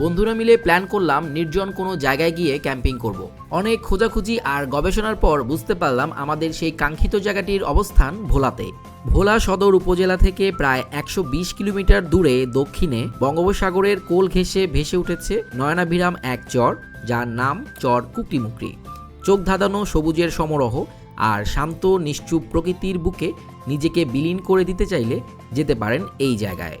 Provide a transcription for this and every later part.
বন্ধুরা মিলে প্ল্যান করলাম নির্জন কোনো জায়গায় গিয়ে ক্যাম্পিং করব। অনেক খোঁজাখুঁজি আর গবেষণার পর বুঝতে পারলাম আমাদের সেই কাঙ্ক্ষিত জায়গাটির অবস্থান ভোলাতে। ভোলা সদর উপজেলা থেকে প্রায় একশো বিশ কিলোমিটার দূরে দক্ষিণে বঙ্গোপসাগরের কোল ঘেঁষে ভেসে উঠেছে নয়নাভিরাম এক চর, যার নাম চর কুকরিমুকরি চোখ ধাঁধানো সবুজের সমারোহ আর শান্ত, নিশ্চুপ প্রকৃতির বুকে নিজেকে বিলীন করে দিতে চাইলে যেতে পারেন এই জায়গায়।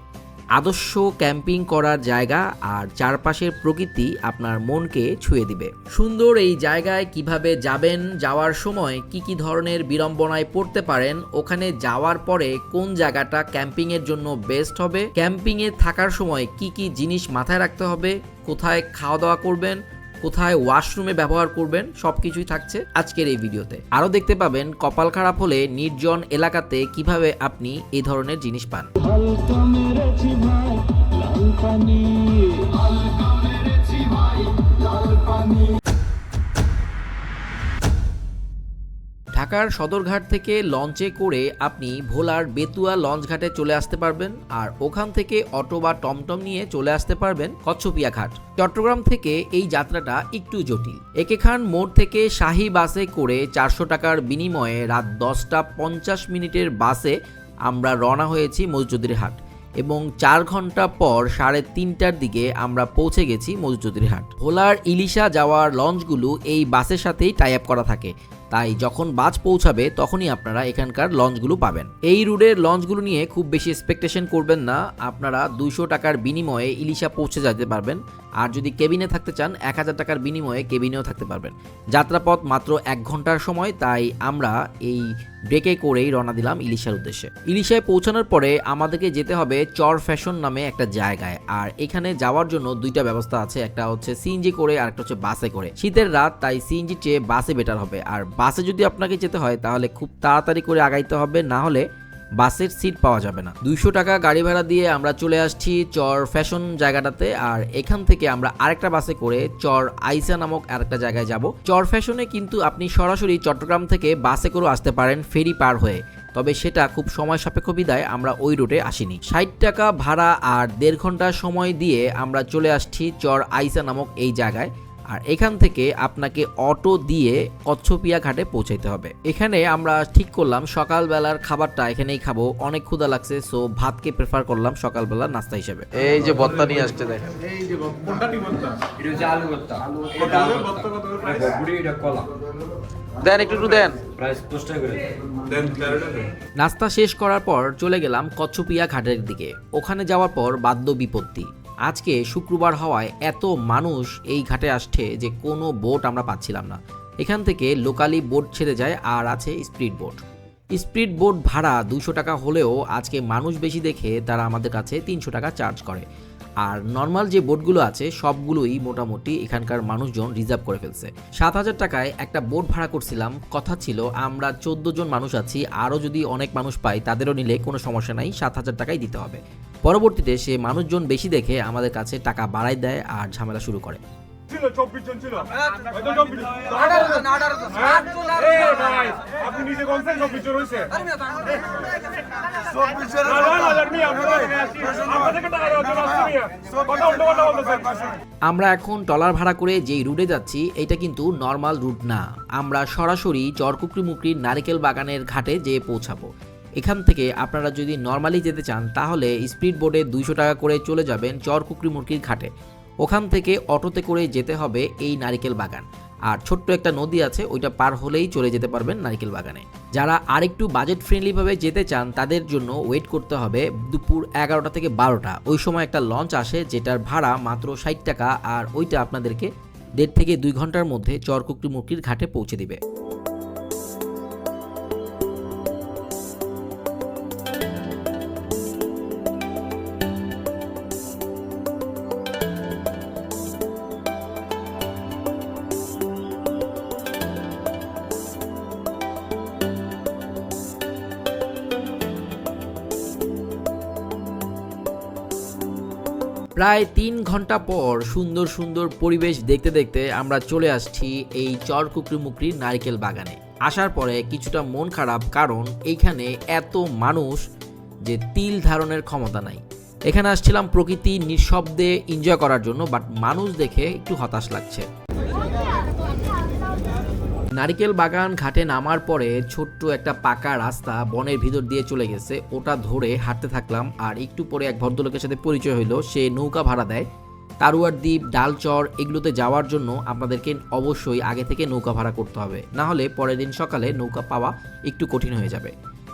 আদর্শ ক্যাম্পিং করার জায়গা আর চারপাশের প্রকৃতি আপনার মনকে ছুঁয়ে দিবে। সুন্দর এই জায়গায় কীভাবে যাবেন, যাওয়ার সময় কি কি ধরনের বিড়ম্বনায় পড়তে পারেন, ওখানে যাওয়ার পরে কোন জায়গাটা ক্যাম্পিং এর জন্য বেস্ট হবে ক্যাম্পিং এ থাকার সময় কি কি জিনিস মাথায় রাখতে হবে, কোথায় খাওয়া দাওয়া করবেন, কোথায় ওয়াশরুমে ব্যবহার করবেন, সবকিছুই থাকছে আজকের এই ভিডিওতে। আরও দেখতে পাবেন কপাল খারাপ হলে নির্জন এলাকাতে কীভাবে আপনি এই ধরনের জিনিস পান। পানি। ঢাকার সদরঘাট থেকে লঞ্চে করে আপনি ভোলার বেতুয়া লঞ্চ ঘাটে চলে আসতে পারবেন আর ওখান থেকে অটো বা টমটম নিয়ে চলে আসতে পারবেন কচ্ছপিয়া ঘাট। চট্টগ্রাম থেকে এই যাত্রাটা একটু জটিল। একে খান মোড় থেকে শাহী বাসে করে চারশো টাকার বিনিময়ে রাত দশটা পঞ্চাশ মিনিটের বাসে আমরা রওনা হয়েছি মসজিদের হাট। এবং চার ঘণ্টা পর সাড়ে তিনটার দিকে আমরা পৌঁছে গেছি মসজিদের হাট ভোলার ইলিশা যাওয়ার লঞ্চগুলো এই বাসের সাথেই টাই আপ করা থাকে। তাই যখন বাস পৌঁছাবে, তখনই আপনারা এখানকার লঞ্চগুলো পাবেন। এই রুটের লঞ্চগুলো নিয়ে খুব বেশি এক্সপেকটেশন করবেন না। আপনারা দুইশো টাকার বিনিময়ে ইলিশা পৌঁছে যেতে পারবেন। আর যদি কেবিনে থাকতে চান, এক হাজার টাকার বিনিময়ে কেবিনেও থাকতে পারবেন। যাত্রাপথ মাত্র এক ঘণ্টার সময়, তাই আমরা এই ব্রেকে করেই রওনা দিলাম ইলিশার উদ্দেশ্যে। ইলিশায় পৌঁছানোর পরে আমাদেরকে যেতে হবে চর ফ্যাশন নামে একটা জায়গায়। আর এখানে যাওয়ার জন্য দুইটা ব্যবস্থা আছে, একটা হচ্ছে সিএনজি করে আর একটা হচ্ছে বাসে করে। শীতের রাত, তাই সিএনজি চেয়ে বাসে বেটার হবে। আর বাসে যদি আপনাকে যেতে হয়, তাহলে খুব তাড়াতাড়ি করে আগাইতে হবে, না হলে বাসের সিট পাওয়া যাবে না। দুইশো টাকা গাড়ি ভাড়া দিয়ে আমরা চলে আসছি চর ফ্যাশন জায়গাটাতে, আর এখান থেকে আমরা আরেকটা বাসে করে চর আইসা নামক আরেকটা জায়গায় যাব। চর ফ্যাশনে কিন্তু আপনি সরাসরি চট্টগ্রাম থেকে বাসে করেও আসতে পারেন, ফেরি পার হয়ে। তবে সেটা খুব সময় সাপেক্ষ বিদায় আমরা ওই রুটে আসিনি। ষাট টাকা ভাড়া আর দেড় ঘণ্টা সময় দিয়ে আমরা চলে আসছি চর আইসা নামক এই জায়গায়। আর এখান থেকে আপনাকে অটো দিয়ে কচ্ছপিয়া ঘাটে পৌঁছাইতে হবে। এখানে আমরা ঠিক করলাম সকালবেলার খাবারটা এখানেই খাব। অনেক ক্ষুধা লাগছে সো ভাতকে প্রেফার করলাম সকালবেলার নাস্তা হিসেবে। এই যে বত্তা নিয়ে আসছে দেখেন। এই যে কোনটা কি বলতা এটা হচ্ছে আলু এটা আলু বত্তা। কত করে price? এটা এটা কলা। দেন একটু একটু দেন। প্রাইস দশ করে। দেন তেরোটা দেন নাস্তা শেষ করার পর চলে গেলাম কচ্ছপিয়া ঘাটের দিকে। ওখানে যাওয়ার পর বাদ্য বিপত্তি আজকে শুক্রবার হওয়ায় এত মানুষ এই ঘাটে আসছে যে কোনো বোট আমরা পাচ্ছিলাম না। এখান থেকে লোকালি বোট ছেড়ে যায় আর আছে স্পিড বোট। স্পিড বোট ভাড়া দুশো টাকা হলেও আজকে মানুষ বেশি দেখে তারা আমাদের কাছে তিনশো টাকা চার্জ করে। আর নর্মাল যে বোটগুলো আছে, সবগুলোই মোটামুটি এখানকার মানুষজন রিজার্ভ করে ফেলছে। সাত হাজার টাকায় একটা বোট ভাড়া করছিলাম। কথা ছিল, আমরা চোদ্দ জন মানুষ আছি, আরও যদি অনেক মানুষ পাই, তাদেরও নিলে কোনো সমস্যা নাই, সাত হাজার টাকাই দিতে হবে। পরবর্তীতে সে মানুষজন বেশি দেখে আমাদের কাছে টাকা বাড়াই দেয় আর ঝামেলা শুরু করে। ছিল চব্বিশ জন ছিল। হয়তো চব্বিশ জন। এই ভাই, আপনি নিজে বলছেন চব্বিশ জন হয়েছে না, না, না, না, মিয়া, আমরা এখানে। আমরা টলার ভাড়া করে যেই রুটে যাচ্ছি এটা কিন্তু নর্মাল রুট না। আমরা সরাসরি চরকুকরি মুকরির নারিকেল বাগানের ঘাটে যেয়ে পৌঁছাবো। এখান থেকে আপনারা যদি নর্মালি যেতে চান, তাহলে স্পিড বোর্ডে দুইশো টাকা করে চলে যাবেন চরকুকরি মুরগির ঘাটে। ওখান থেকে অটোতে করে যেতে হবে এই নারিকেল বাগান। আর ছোট্ট একটা নদী আছে, ওইটা পার হলেই চলে যেতে পারবেন নারিকেল বাগানে। যারা আরেকটু বাজেট ফ্রেন্ডলিভাবে যেতে চান, তাদের জন্য ওয়েট করতে হবে দুপুর এগারোটা থেকে বারোটা। ওই সময় একটা লঞ্চ আসে, যেটার ভাড়া মাত্র ষাট টাকা, আর ওইটা আপনাদেরকে দেড় থেকে দুই ঘণ্টার মধ্যে চরকুকরি মুরগির ঘাটে পৌঁছে দিবে। প্রায় তিন ঘণ্টা পর সুন্দর সুন্দর পরিবেশ দেখতে দেখতে আমরা চলে আসছি এই চর কুকরি নারিকেল বাগানে। আসার পরে কিছুটা মন খারাপ কারণ এইখানে এত মানুষ যে তিল ধারণের ক্ষমতা নাই। এখানে আসছিলাম প্রকৃতি নিঃশব্দে এনজয় করার জন্য বাট মানুষ দেখে একটু হতাশ লাগছে। নারিকেল বাগান ঘাটে নামার পরে ছোট্ট একটা পাকা রাস্তা বনের ভিতর দিয়ে চলে গেছে। ওটা ধরে হাঁটতে থাকলাম আর একটু পরে এক ভদ্রলোকের সাথে পরিচয় হইল। সে নৌকা ভাড়া দেয়। তারুয়ার দ্বীপ, ডালচর, এগুলোতে যাওয়ার জন্য আপনাদেরকে অবশ্যই আগে থেকে নৌকা ভাড়া করতে হবে। না হলে পরের দিন সকালে নৌকা পাওয়া একটু কঠিন হয়ে যাবে।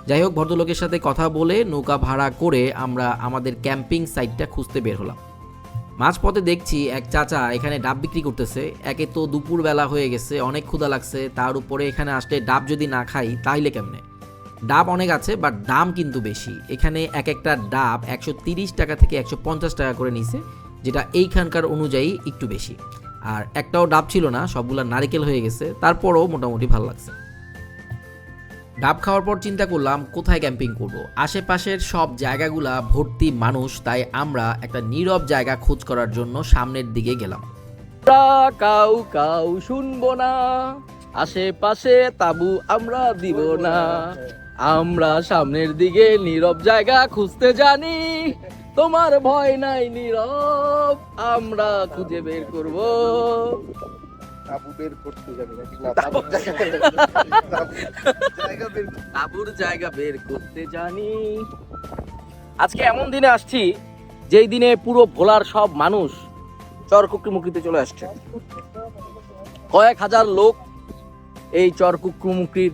যাই হোক, ভদ্রলোকের সাথে কথা বলে নৌকা ভাড়া করে আমরা আমাদের ক্যাম্পিং সাইটটা খুঁজতে বের হলাম। মাঝপথে দেখছি এক চাচা এখানে ডাব বিক্রি করতেছে। একে তো দুপুর বেলা হয়ে গেছে, অনেক ক্ষুধা লাগছে, তার উপরে এখানে আসলে ডাব যদি না খাই তাইলে কেমনে? ডাব অনেক আছে বাট দাম কিন্তু বেশি। এখানে এক একটা ডাব একশো টাকা থেকে একশো পঞ্চাশ টাকা করে নিছে, যেটা এইখানকার অনুযায়ী একটু বেশি। আর একটাও ডাব ছিল না, সবগুলা নারিকেল হয়ে গেছে, তারপরও মোটামুটি ভালো লাগছে। ডাব খাওয়ার পর চিন্তা করলাম, কোথায় ক্যাম্পিং করব? আশেপাশের সব জায়গাগুলা ভর্তি মানুষ, তাই আমরা একটা নীরব জায়গা খোঁজ করার জন্য সামনের দিকে গেলাম। কাউ কাউ শুনব না, আশেপাশে তাবু আমরা দিব না। আমরা সামনের দিকে নীরব জায়গা খুঁজতে জানি, তোমার ভয় নাই নীরব, আমরা খুঁজে বের করব। তাবুর জায়গা বের করতে জানি। আজকে এমন দিনে আসছি যেই দিনে পুরো ভোলার সব মানুষ চরকুকুমুখিতে চলে আসছে। কয়েক হাজার লোক এই চরকুকুমুখির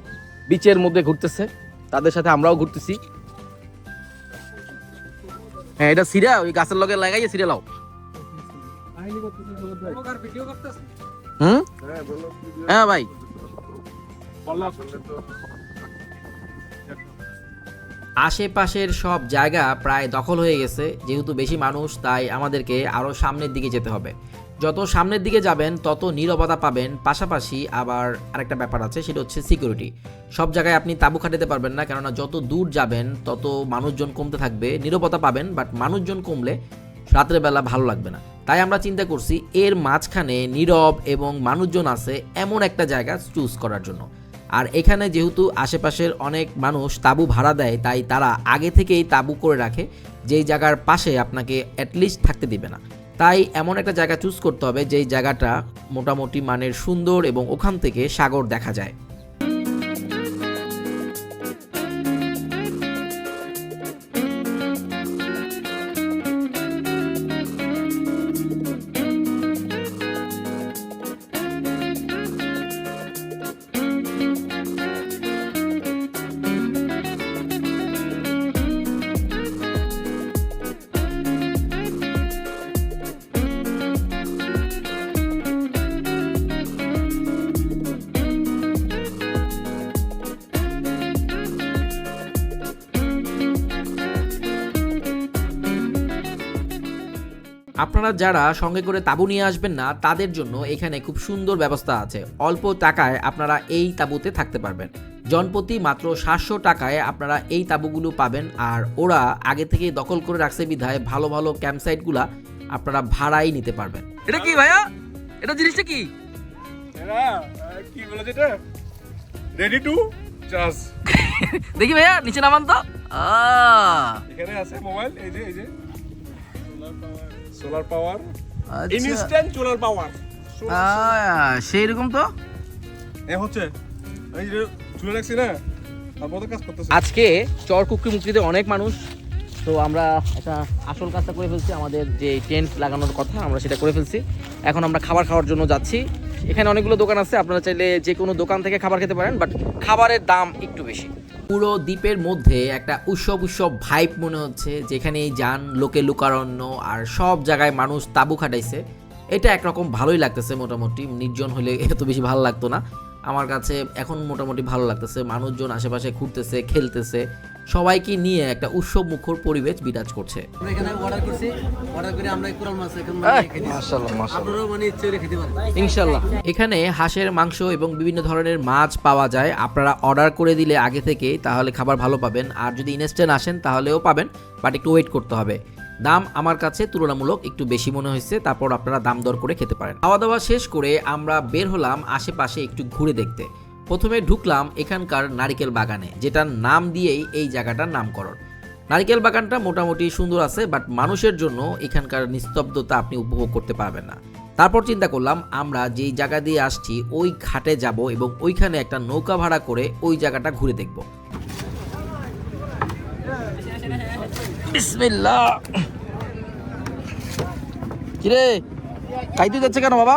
বিচের মধ্যে ঘুরতেছে। তাদের সাথে আমরাও ঘুরতেছি। হ্যাঁ এটা সিরা ওই গাছের লগে লাগাইয়ে সিরা লাও হুম হ্যাঁ ভাই। আশেপাশের সব জায়গা প্রায় দখল হয়ে গেছে যেহেতু বেশি মানুষ তাই আমাদেরকে আরও সামনের দিকে যেতে হবে। যত সামনের দিকে যাবেন তত নীরবতা পাবেন। পাশাপাশি আবার আরেকটা ব্যাপার আছে সেটা হচ্ছে সিকিউরিটি সব জায়গায় আপনি তাঁবু খাটাতে পারবেন না কেননা যত দূর যাবেন তত মানুষজন কমতে থাকবে। নীরবতা পাবেন বাট মানুষজন কমলে রাতের বেলা ভালো লাগবে না। তাই আমরা চিন্তা করছি এর মাঝখানে নীরব এবং মানুষজন আছে এমন একটা জায়গা চুজ করার জন্য। আর এখানে যেহেতু আশেপাশের অনেক মানুষ তাঁবু ভাড়া দেয়, তাই তারা আগে থেকেই তাঁবু করে রাখে, যেই জায়গার পাশে আপনাকে অ্যাটলিস্ট থাকতে দিবে না। তাই এমন একটা জায়গা চুজ করতে হবে, যেই জায়গাটা মোটামুটি মানের সুন্দর এবং ওখান থেকে সাগর দেখা যায়। আপনারা যারা সঙ্গে করে তাঁবু নিয়ে আসবেন না তাদের জন্য এখানে খুব সুন্দর ব্যবস্থা আছে। অল্প টাকায় আপনারা এই তাঁবুতে থাকতে পারবেন। জনপ্রতি মাত্র সাতশো টাকায় আপনারা এই তাঁবুগুলো পাবেন আর ওরা আগে থেকে দখল করে রাখছে বিধায় ভালো ভালো ক্যাম্পসাইটগুলা আপনারা ভাড়াই নিতে পারবেন। এটা কি ভাইয়া? এটা জিনিসটা কি? কি বলে যেটা? রেডি টু চার্জ দেখি ভাইয়া নিচে নামান তো। এখানে আছে মোবাইল এই যে এই যে। Solar power. Instant solar power সেই রকম তো? এ হচ্ছে এই যে চুলে রাখছি না আজকে চর কুকরি মুকরিতে অনেক মানুষ তো আমরা একটা আসল কাজটা করে ফেলছি আমাদের যে টেন্ট লাগানোর কথা আমরা সেটা করে ফেলছি। এখন আমরা খাবার খাওয়ার জন্য যাচ্ছি। এখানে অনেকগুলো দোকান আছে আপনারা চাইলে যে কোনো দোকান থেকে খাবার খেতে পারেন বাট খাবারের দাম একটু বেশি। পুরো দ্বীপের মধ্যে একটা উৎসব উৎসব ভাইব মনে হচ্ছে, যেখানেই যান, লোকে লুকারণ্য আর সব জায়গায় মানুষ তাবু খাটাইছে। এটা একরকম ভালোই লাগতেছে মোটামুটি, নির্জন হলে এত বেশি ভালো লাগতো না। আমার কাছে এখন মোটামুটি ভালো লাগতেছে, মানুষজন আশেপাশে ঘুরতেছে, খেলতেছে। সবাইকে নিয়ে একটা উৎসব মুখর পরিবেশ বিরাজ করছে। এখানে অর্ডার করছি। অর্ডার করে আমরা কোরাল মাছ এখন মাশাআল্লাহ আপনারাও মানে ইচ্ছে করে খেতে পারেন। ইনশাল্লাহ এখানে হাঁসের মাংস এবং বিভিন্ন ধরনের মাছ পাওয়া যায়। আপনারা অর্ডার করে দিলে আগে থেকে তাহলে খাবার ভালো পাবেন। আর যদি ইনস্ট্যান্ট আসেন তাহলেও পাবেন বাট একটু ওয়েট করতে হবে। দাম আমার কাছে তুলনামূলক একটু বেশি মনে হয়েছে তারপর আপনারা দাম দর করে খেতে পারেন। খাওয়া দাওয়া শেষ করে আমরা বের হলাম আশেপাশে একটু ঘুরে দেখতে। প্রথমে ঢুকলাম এখানকার নারিকেল বাগানে, যেটার নাম দিয়েই এই জায়গাটার নামকরণ। নারিকেল বাগানটা মোটামুটি সুন্দর আছে বাট মানুষের জন্য এখানকার নিস্তব্ধতা আপনি উপভোগ করতে পারবেন না। তারপর চিন্তা করলাম, আমরা যেই জায়গা দিয়ে আসছি, ওই ঘাটে যাব এবং ওইখানে একটা নৌকা ভাড়া করে ওই জায়গাটা ঘুরে দেখব। কিরে খাইতে যাচ্ছে কেন বাবা?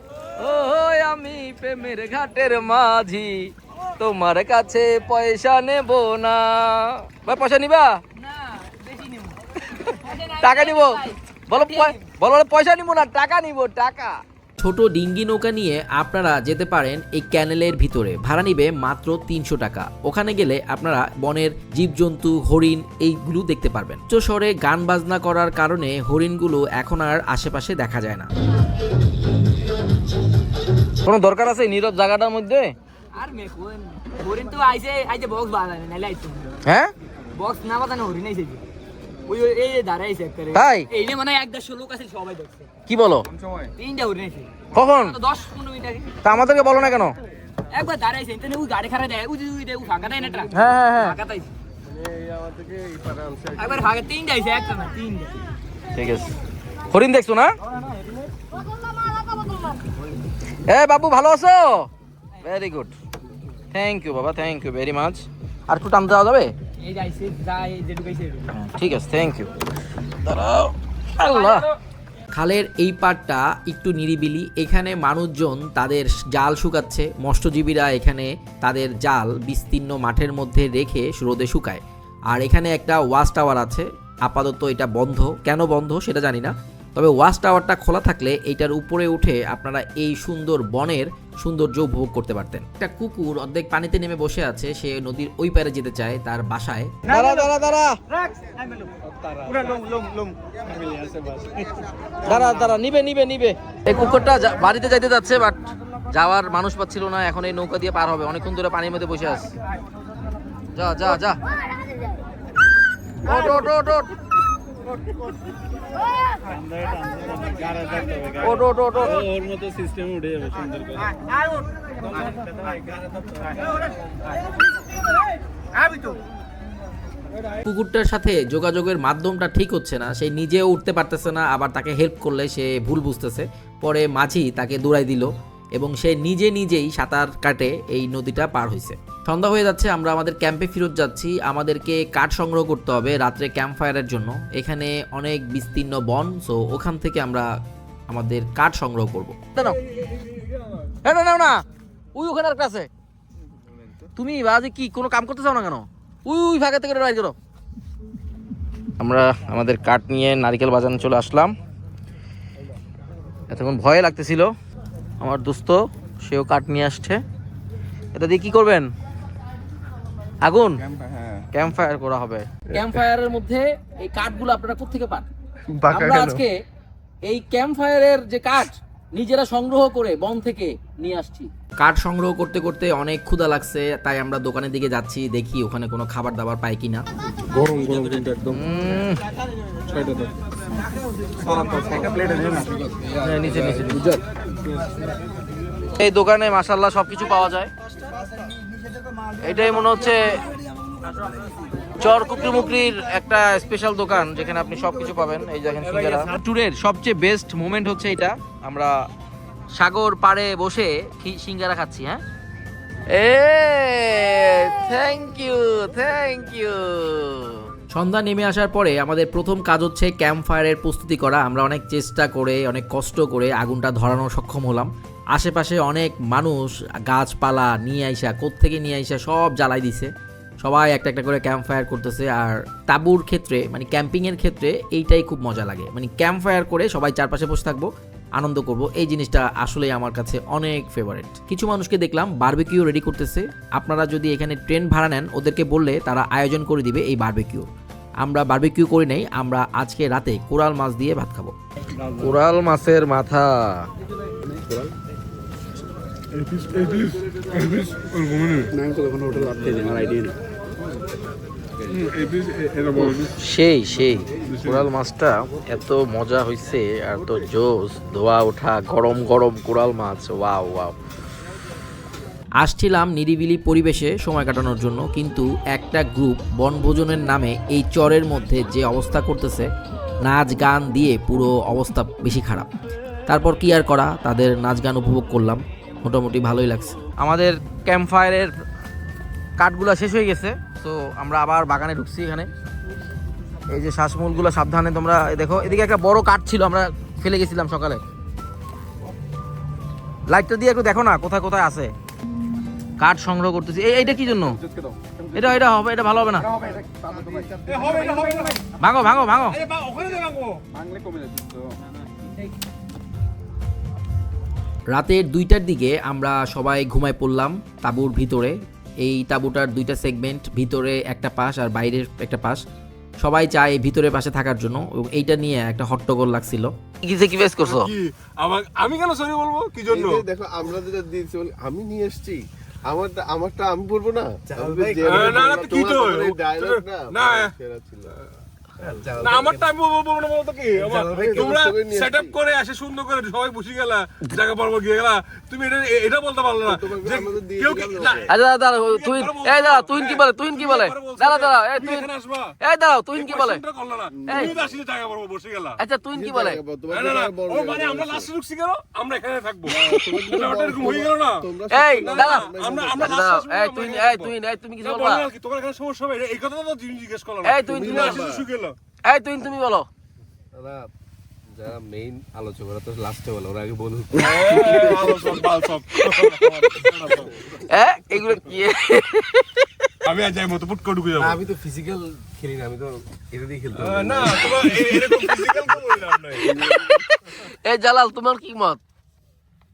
ও আমি প্রেমের ঘাটের মাঝি। তোমার কাছে পয়সা নেব না। ভাই পয়সা নিবা? টাকা নিব? বলো বলো বলো, পয়সা নিব না টাকা নিব টাকা। ছোট ডিঙ্গি নৌকা নিয়ে আপনারা যেতে পারেন এই ক্যানেলের ভিতরে। ভাড়া নিবে মাত্র তিনশো টাকা। ওখানে গেলে আপনারা বনের জীবজন্তু হরিণ এইগুলো দেখতে পারবেন। উচ্চ শহরে গান বাজনা করার কারণে হরিণগুলো এখন আর আশেপাশে দেখা যায় না। কোনো দরকার আছে নীরব জায়গাটার মধ্যে? আর হরিণ তো আইছে আইছে বক্স বাজানে নাইলে আইতো। হ্যাঁ? বক্স না বাজানো হরিণ আইছে যে। ওই এই যে দাঁড়াই আইছে করে তাই? এই যে মানে এক দেড়শো লোক আছে সবাই দেখছে। কি বলো? তিনটা হরিণ আইছে। কখন? তো দশ পনেরো মিনিট আগে। তা আমাদেরকে বলো না কেন? একবার দাঁড়াইছে ওই গাড়ি খারাপ দেয় ওই ওই ফাঁকা দেয় না ট্রাক? হ্যাঁ হ্যাঁ হ্যাঁ। ফাঁকা একবার ফাঁকা তিনটা আইছে একটা না তিনটা। ঠিক আছে। হরিণ দেখছ না? এ বাবু ভালো আছো? ভেরি গুড থ্যাংক ইউ বাবা থ্যাংক ইউ ভেরি মাচ আর একটু টানতে দেওয়া যাবে? এই যে আইছে যাই যে ঢুকাইছে ঠিক আছে থ্যাংক ইউ দাঁড়াও। আল্লাহ। খালের এই পাটটা একটু নিরিবিলি। এখানে মানুষজন তাদের জাল শুকাচ্ছে। মৎস্যজীবীরা এখানে তাদের জাল বিস্তীর্ণ মাঠের মধ্যে রেখে রোদে শুকায়। আর এখানে একটা ওয়াশ টাওয়ার আছে। আপাতত এটা বন্ধ। কেন বন্ধ সেটা জানি না। তবে ওয়াচ টাওয়ারটা খোলা থাকলে এইটার উপরে উঠে আপনারা এই সুন্দর বনের সৌন্দর্য উপভোগ করতে পারতেন। একটা কুকুর অর্ধেক পানিতে নেমে বসে আছে সে নদীর ওই পারে যেতে চায় তার বাসায়। দাঁড়া দাঁড়া দাঁড়া। পুরা লং লং লং ফ্যামিলি আছে বাস। দাঁড়া দাঁড়া নিবে নিবে নিবে। এই কুকুরটা যা- বাড়িতে যাইতে যাচ্ছে বাট যাওয়ার মানুষ পাচ্ছিল না এখন এই নৌকা দিয়ে পার হবে অনেকক্ষণ ধরে পানির মধ্যে বসে আছে। যা যা যা। ওট ওট ওট কুকুরটার সাথে যোগাযোগের মাধ্যমটা ঠিক হচ্ছে না। সে নিজেও উঠতে পারতেছে না, আবার তাকে হেল্প করলে সে ভুল বুঝতেছে। পরে মাঝি তাকে দৌড়াই দিল। এবং সে নিজে নিজেই সাঁতার কাটে এই নদীটা পার হয়েছে সন্ধ্যা হয়ে যাচ্ছে আমরা আমাদের ক্যাম্পে ফেরত যাচ্ছি। আমাদেরকে কাঠ সংগ্রহ করতে হবে রাত্রে ক্যাম্প ফায়ারের জন্য। এখানে অনেক বিস্তীর্ণ বন সো ওখান থেকে আমরা আমাদের কাঠ সংগ্রহ করব। নাও না না নাও না উই ওখানে একটা আছে। তুমি বাজে কি কোনো কাম করতে চাও না কেন? উই উই ফাঁকা থেকে বাইর করো। আমরা আমাদের কাঠ নিয়ে নারকেল বাজানো চলে আসলাম। এতক্ষণ ভয় লাগতেছিল। আমার দোস্ত সেও কাঠ নিয়ে আসছে। এটা দিয়ে কি করবেন? আগুন? ক্যাম্প ফায়ার করা হবে। ক্যাম্প ফায়ারের মধ্যে এই কাঠগুলো আপনারা কোথেকে পান? আমরা আজকে এই ক্যাম্প ফায়ারের যে কাঠ নিজেরা সংগ্রহ করে বন থেকে নিয়ে আসছি। কাঠ সংগ্রহ করতে করতে অনেক ক্ষুধা লাগছে তাই আমরা দোকানের দিকে যাচ্ছি দেখি ওখানে কোনো খাবার দাবার পাই কিনা। গরম গরম কিন্তু একদম। উম, ছয়টা তো একটা প্লেটে দেন না হ্যাঁ, নিচে নিচে। এই দোকানে মাসাল্লাহ সবকিছু পাওয়া যায়। এটাই মনে হচ্ছে চর কুকরি মুকরির একটা স্পেশাল দোকান যেখানে আপনি সবকিছু পাবেন। এই দেখেন সিঙ্গারা। ট্যুরের সবচেয়ে বেস্ট মোমেন্ট হচ্ছে এটা। আমরা সাগর পাড়ে বসে সিঙ্গারা খাচ্ছি হ্যাঁ? এ থ্যাংক ইউ থ্যাংক ইউ সন্ধ্যা নেমে আসার পরে আমাদের প্রথম কাজ হচ্ছে ক্যাম্প ফায়ারের প্রস্তুতি করা। আমরা অনেক চেষ্টা করে, অনেক কষ্ট করে আগুনটা ধরানো সক্ষম হলাম। আশেপাশে অনেক মানুষ গাছপালা নিয়ে আইসা, কোত্থেকে নিয়ে আইসা সব জ্বালাই দিছে। সবাই একটা একটা করে ক্যাম্প ফায়ার করতেছে। আর তাঁবুর ক্ষেত্রে মানে ক্যাম্পিংয়ের ক্ষেত্রে এইটাই খুব মজা লাগে। মানে ক্যাম্প ফায়ার করে সবাই চারপাশে বসে থাকব, আনন্দ করব। এই জিনিসটা আসলেই আমার কাছে অনেক ফেভারেট কিছু মানুষকে দেখলাম বারবিকিউ রেডি করতেছে। আপনারা যদি এখানে ট্রেন ভাড়া নেন, ওদেরকে বললে তারা আয়োজন করে দিবে এই বারবিকিউ আমরা বারবিকিউ করি নাই আমরা আজকে রাতে কোরাল মাছ দিয়ে ভাত খাব। কোরাল মাছের মাথা। সেই সেই। কোরাল মাছটা এত মজা হইছে আর তো জোস ধোয়া ওঠা গরম গরম কোরাল মাছ ওয়াও ওয়াও। আসছিলাম নিরিবিলি পরিবেশে সময় কাটানোর জন্য, কিন্তু একটা গ্রুপ বনভোজনের নামে এই চরের মধ্যে যে অবস্থা করতেছে, নাচ গান দিয়ে পুরো অবস্থা বেশি খারাপ। তারপর কি আর করা, তাদের নাচ গান উপভোগ করলাম, মোটামুটি ভালোই লাগছে। আমাদের ক্যাম্প ফায়ারের কাঠগুলো শেষ হয়ে গেছে, তো আমরা আবার বাগানে ঢুকছি এখানে। এই যে শ্বাসমূলগুলো সাবধানে তোমরা দেখো, এদিকে একটা বড় কাঠ ছিল, আমরা ফেলে গেছিলাম সকালে। লাইটটা দিয়ে একটু দেখো না, কোথায় কোথায় আছে। কাঠ সংগ্রহ করতেছি। এই এইটা কি জন্য? এটা এটা হবে এটা ভালো হবে না? ভাঙো ভাঙো ভাঙো। রাতের দুইটার দিকে আমরা সবাই ঘুমায় পড়লাম তাঁবুর ভিতরে। এই তাঁবুটার দুইটা সেগমেন্ট ভিতরে একটা পাশ আর বাইরের একটা পাশ। সবাই চায় ভিতরে পাশে থাকার জন্য এবং এইটা নিয়ে একটা হট্টগোল লাগছিল। কিসে কি ফেস করছ? আমি কেন সরি বলব? কি জন্য? দেখো আমরা যেটা দিয়েছি আমি নিয়ে এসেছি। আমারটা আমারটা আমি বলব না না, না, কি তো? না না। সেরা ছিল না আমারটা আমি বলব না বলতো কি তোমরা সেট আপ করে আসে সুন্দর করে সবাই বসে গেলা জায়গা পর্ব গিয়ে গেলা তুমি এটা এটা বলতে পারল না কেউ কি। আচ্ছা দাদা তুই এই দাদা তুই কি বলে তুই কি বলে দাদা দাদা এই তুই এই দাদা তুই কি বলে এই। তুমি জায়গা পর্ব বসে গেলা আচ্ছা তুই কি বলে না, না, ও মানে আমরা বড় লাস্টে ঢুকছি কেন আমরা এখানে থাকব এরকম হয়ে গেল না এই দাদা আমরা আমরা এই তুই এই তুই এই তুমি কিছু বলবা তোমার এখানে সমস্যা হবে এই কথা তো জিজ্ঞেস করল এই তুই তুমি এই তুই তুমি বলো দাদা যারা মেইন আলোচক ওরা তো লাস্টে বলে ওরা আগে বলুক এগুলো কি আমি আর যাই মতো পুট করে ঢুকে যাব আমি তো ফিজিক্যাল খেলি না আমি তো এটা দিয়ে খেলতে আহ, না তোমার এরকম ফিজিক্যাল তো বললাম না এই জালাল তোমার কি মত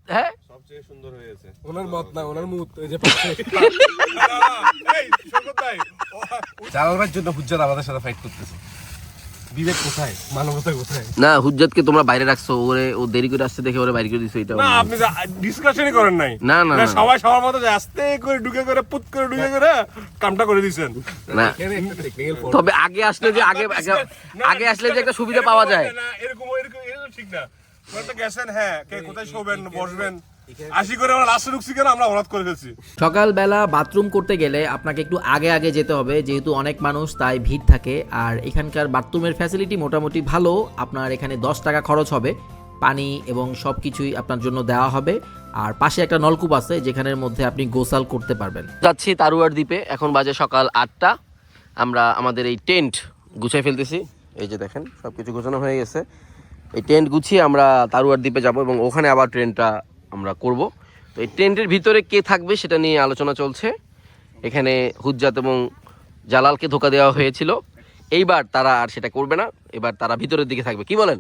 হ্যাঁ সবচেয়ে সুন্দর হয়েছে ওনার মত না ওনার মুত এই যে ভাই জন্য হুজ্জাত আমাদের সাথে ফাইট করতেছে বিবেক কোথায়? মানবতা কোথায়? না হুজ্জাতকে তোমরা বাইরে রাখছো। ওরে ও দেরি করে আসছে দেখে ওরে বাইরে করে দিছো এটা না আপনি ডিসকাশনই করেন নাই। না, না। সবাই সবার মতো আস্তে করে ঢুকে করে পুত করে ঢুকে করে কামটা করে দিছেন। না। তবে আগে আসলে যে আগে আগে- আগে আসলে যে একটা সুবিধা পাওয়া যায়। না এরকম এরকম এরকম ঠিক না। গেছেন হ্যাঁ কে কোথায় শোবেন বসবেন? আশি করে আমরা লাস্টে ঢুকছি কেন? আমরা হঠাৎ করে ফেলছি। সকালবেলা বাথরুম করতে গেলে আপনাকে একটু আগে আগে যেতে হবে যেহেতু অনেক মানুষ তাই ভিড় থাকে। আর এখানকার বাথরুমের ফ্যাসিলিটি মোটামুটি ভালো আপনার এখানে দশ টাকা খরচ হবে। পানি এবং সব কিছুই আপনার জন্য দেওয়া হবে। আর পাশে একটা নলকূপ আছে যেখানের মধ্যে আপনি গোসাল করতে পারবেন। যাচ্ছি তারুয়ার দ্বীপে এখন বাজে সকাল আটটা। আমরা আমাদের এই টেন্ট গুছিয়ে ফেলতেছি। এই যে দেখেন সব কিছু গোছানো হয়ে গেছে। এই টেন্ট গুছিয়ে আমরা তারুয়ার দ্বীপে যাব এবং ওখানে আবার ট্রেনটা আমরা করব। তো এই টেন্টের ভিতরে কে থাকবে সেটা নিয়ে আলোচনা চলছে। এখানে হুজ্জাত এবং জালালকে ধোকা দেওয়া হয়েছিল। এইবার তারা আর সেটা করবে না। এবার তারা ভিতরের দিকে থাকবে। কি বলেন?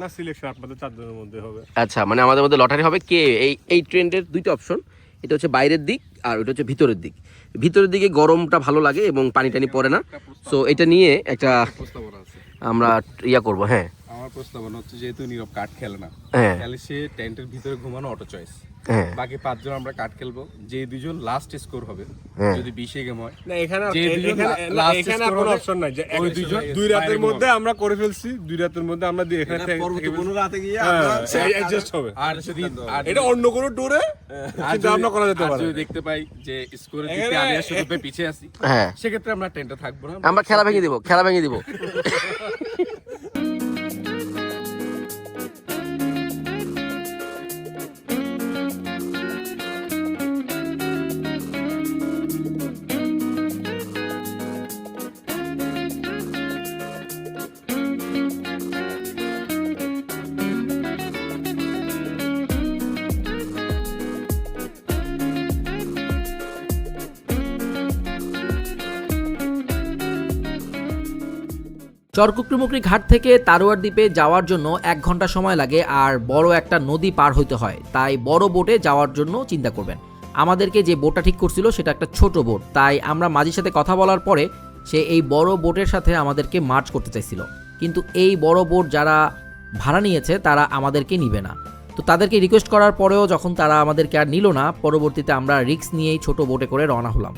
না সিলেকশন আপনাদের চারজনের মধ্যে হবে। আচ্ছা মানে আমাদের মধ্যে লটারি হবে। কে? এই এই ট্রেন্ডের দুইটা অপশন এটা হচ্ছে বাইরের দিক আর ওটা হচ্ছে ভিতরের দিক। ভিতরের দিকে গরমটা ভালো লাগে এবং পানি টানি পড়ে না। সো এটা নিয়ে একটা আমরা ইয়া করব হ্যাঁ। আমার প্রস্তাবনা হচ্ছে যেহেতু নীরব কাঠ খেলে না হ্যাঁ। তাহলে সে টেন্টের ভিতরে ঘুমানো অটো চয়েস হ্যাঁ। বাকি পাঁচজন আমরা কাঠ খেলব যে দুজন লাস্ট স্কোর হবে হ্যাঁ। যদি বিশে গেম হয় না এখানে দুজন এখানে কোনো অপশন নাই যে ওই দুইজন দুই রাতের মধ্যে আমরা করে ফেলছি দুই রাতের মধ্যে আমরা দিয়ে এখানে। রাতে গিয়ে অ্যাডজাস্ট হবে। আর যদি এটা অন্য কোনো টুরে চিন্তা ভাবনা করা যেতে পারে। যদি দেখতে পাই যে স্কোরের দিকে আমি আর শুধু পিছিয়ে আছি হ্যাঁ। সেক্ষেত্রে আমরা টেন্টে থাকব না। আমরা খেলা ভেঙে দিব খেলা ভেঙে দিব। চরকুকরিমুকরি ঘাট থেকে তারোয়ার দ্বীপে যাওয়ার জন্য এক ঘণ্টা সময় লাগে আর বড় একটা নদী পার হইতে হয়। তাই বড় বোটে যাওয়ার জন্য চিন্তা করবেন। আমাদেরকে যে বোটটা ঠিক করছিল সেটা একটা ছোট বোট। তাই আমরা মাঝির সাথে কথা বলার পরে সে এই বড় বোটের সাথে আমাদেরকে মার্চ করতে চাইছিল। কিন্তু এই বড় বোট যারা ভাড়া নিয়েছে, তারা আমাদেরকে নিবে না। তো তাদেরকে রিকোয়েস্ট করার পরেও যখন তারা আমাদেরকে আর নিল না, পরবর্তীতে আমরা রিক্স নিয়েই ছোট বোটে করে রওনা হলাম।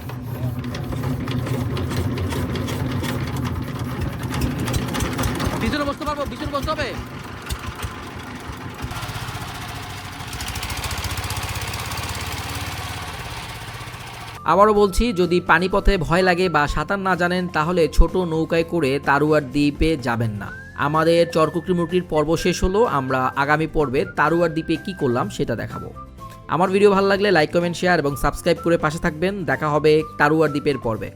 বসতে পারব বসতে হবে। আবারও বলছি, যদি পানিপথে ভয় লাগে বা সাঁতার না জানেন, তাহলে ছোট নৌকায় করে তারুয়ার দ্বীপে যাবেন না। আমাদের চরকুকরিমুটির পর্ব শেষ হলো, আমরা আগামী পর্বে তারুয়ার দ্বীপে কি করলাম সেটা দেখাবো। আমার ভিডিও ভালো লাগলে লাইক, কমেন্ট, শেয়ার এবং সাবস্ক্রাইব করে পাশে থাকবেন। দেখা হবে তারুয়ার দ্বীপের পর্বে।